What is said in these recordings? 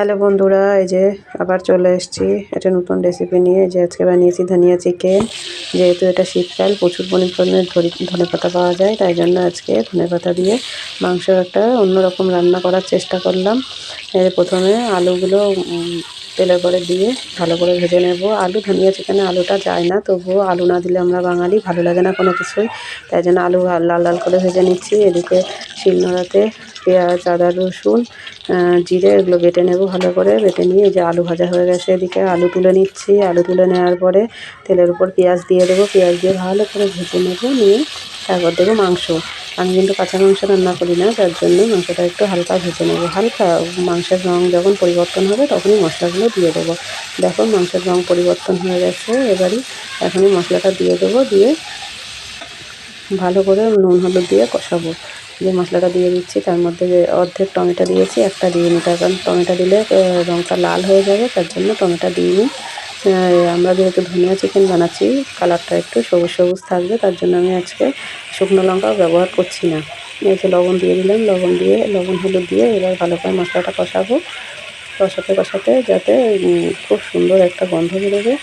Hello বন্ধুরা, এই যে আবার চলে এসেছি একটা নতুন রেসিপি নিয়ে। যে আজকে বানিয়েছি ধনিয়া চিকেন। যেহেতু এটা শীতকাল, প্রচুর পরিমাণে ধনে পাতা পাওয়া যায়, তাই জন্য আজকে ধনে পাতা দিয়ে মাংস একটা অন্যরকম রান্না করার চেষ্টা করলাম। প্রথমে আলুগুলো তেলের করে দিয়ে ভালো করে ভেজে নেব। আলু ধনিয়া চিকেনে আলুটা যায় না, তবুও আলু না দিলে আমরা বাঙালি ভালো লাগে না কোনো কিছুই। তাই জন্য আলু লাল লাল করে ভেজে নিচ্ছি। এদিকে শিলনোড়াতে পেঁয়াজ, আদা, রসুন জিরে এগুলো বেটে নেব ভালো করে। বেটে নিয়ে এই যে আলু ভাজা হয়ে গেছে এদিকে আলু তুলে নিচ্ছি। আলু তুলে নেওয়ার পরে তেলের উপর পেঁয়াজ দিয়ে দেবো। পেঁয়াজ দিয়ে ভালো করে ভেজে নেব, নিয়ে তারপর দেবো মাংস। আমি কিন্তু কাঁচা মাংস রান্না করি না, যার জন্য মাংসটা একটু হালকা ভেজে নেব। হালকা মাংসের রঙ যখন পরিবর্তন হবে, তখনই মশলাগুলো দিয়ে দেবো। দেখো মাংসের রঙ পরিবর্তন হয়ে গেছে এবারই এখনই মশলাটা দিয়ে দেবো, দিয়ে ভালো করে নুন হলুদ দিয়ে কষাবো। যে মশলাটা দিয়ে দিচ্ছি, তার মধ্যে যে অর্ধেক টমেটো দিয়েছি, একটা দিয়ে নিই তার কারণ টমেটো দিলে রঙটা লাল হয়ে যাবে, তার জন্য টমেটো দিইনি আমরা যেহেতু ধনিয়া চিকেন বানাচ্ছি কালারটা একটু সবুজ সবুজ থাকবে, তার জন্য আমি আজকে শুকনো লঙ্কাও ব্যবহার করছি না। এই যে লবণ দিয়ে দিলাম, লবণ দিয়ে, লবণ হলুদ দিয়ে এবার ভালো করে মশলাটা কষাবো। কষাতে কষাতে যাতে খুব সুন্দর একটা গন্ধ বেরোবে।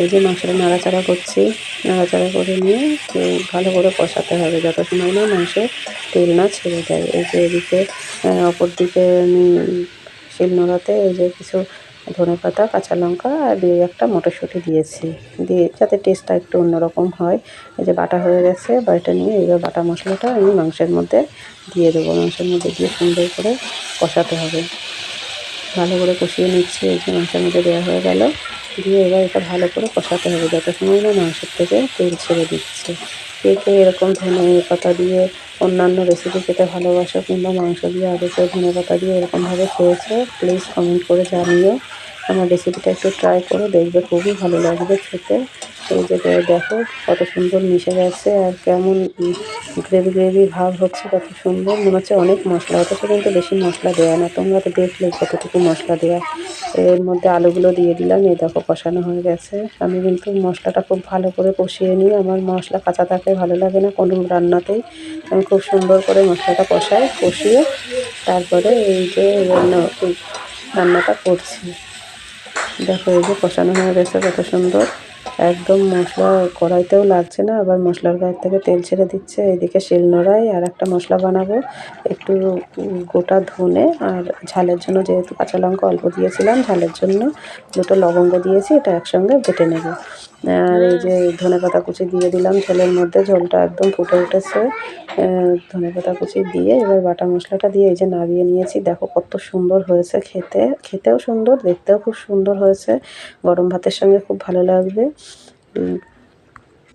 এই যে মাংসটা নাড়াচাড়া করছি, নাড়াচাড়া করে নিয়ে ভালো করে কষাতে হবে, যত সময় না মাংসে তেল না ছেড়ে যায়। এই যে এদিকে অপর দিকে শিলনোড়াতে এই যে কিছু ধনে পাতা, কাঁচা লঙ্কা আর দিয়ে একটা মটরশুঁটি দিয়েছি। দিয়ে যাতে টেস্টটা একটু অন্যরকম হয়। এই যে বাটা হয়ে গেছে বাড়িটা নিয়ে এইবার বাটা মশলাটা আমি মাংসের মধ্যে দিয়ে দেবো। মাংসের মধ্যে দিয়ে সুন্দর করে কষাতে হবে। ভালো করে কষিয়ে নিচ্ছি, এই যে মাংসের মধ্যে দেওয়া হয়ে গেল। দিয়ে এবার এটা ভালো করে কষাতে হবে, যত সময় না মাংসের থেকে তেল ছেড়ে দিচ্ছে। কে কে এরকম ধনে পাতা দিয়ে অন্যান্য রেসিপি খেতে ভালোবাসো কিংবা মাংস দিয়ে আলু কেউ ধনে পাতা দিয়ে এরকমভাবে খেয়েছো প্লিজ কমেন্ট করে জানিও। আমার রেসিপিটা একটু ট্রাই করো, দেখবে খুবই ভালো লাগবে খেতে। এই যে দেখো, কত সুন্দর মিশে গেছে আর কেমন গ্রেভি গ্রেভি ভাব হচ্ছে কত সুন্দর। মনে হচ্ছে অনেক মশলা, অথচ কিন্তু বেশি মশলা দেওয়া না। তোমরা তো দেখলে কতটুকু মশলা দেওয়া এর মধ্যে আলুগুলো দিয়ে দিলাম, এই দেখো কষানো হয়ে গেছে। আমি কিন্তু মশলাটা খুব ভালো করে কষিয়ে নিই। আমার মশলা কাঁচা থাকলে ভালো লাগে না কোনো রান্নাতেই। আমি খুব সুন্দর করে মশলাটা কষাই, কষিয়ে তারপরে এই যে রান্না, রান্নাটা করছি। দেখো এই যে কষানো হয়ে গেছে কত সুন্দর। একদম মশলা কড়াইতেও লাগছে না, আবার মশলার গায়ের থেকে তেল ছেড়ে দিচ্ছে। এদিকে শিলনোড়ায় আর একটা মশলা বানাবো, একটু গোটা ধনে আর ঝালের জন্য যেহেতু কাঁচা লঙ্কা অল্প দিয়েছিলাম, ঝালের জন্য দুটো লবঙ্গ দিয়েছি, এটা একসঙ্গে বেটে নেব। আর এই যে ধনে পাতা কুচি দিয়ে দিলাম ঝোলের মধ্যে ঝোলটা একদম ফুটে উঠেছে। ধনে পাতা কুচি দিয়ে এবার বাটা মশলাটা দিয়ে এই যে নাড়িয়ে নিয়েছি। দেখো কত সুন্দর হয়েছে খেতে, খেতেও সুন্দর, দেখতেও খুব সুন্দর হয়েছে। গরম ভাতের সঙ্গে খুব ভালো লাগবে।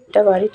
এটা বাড়ির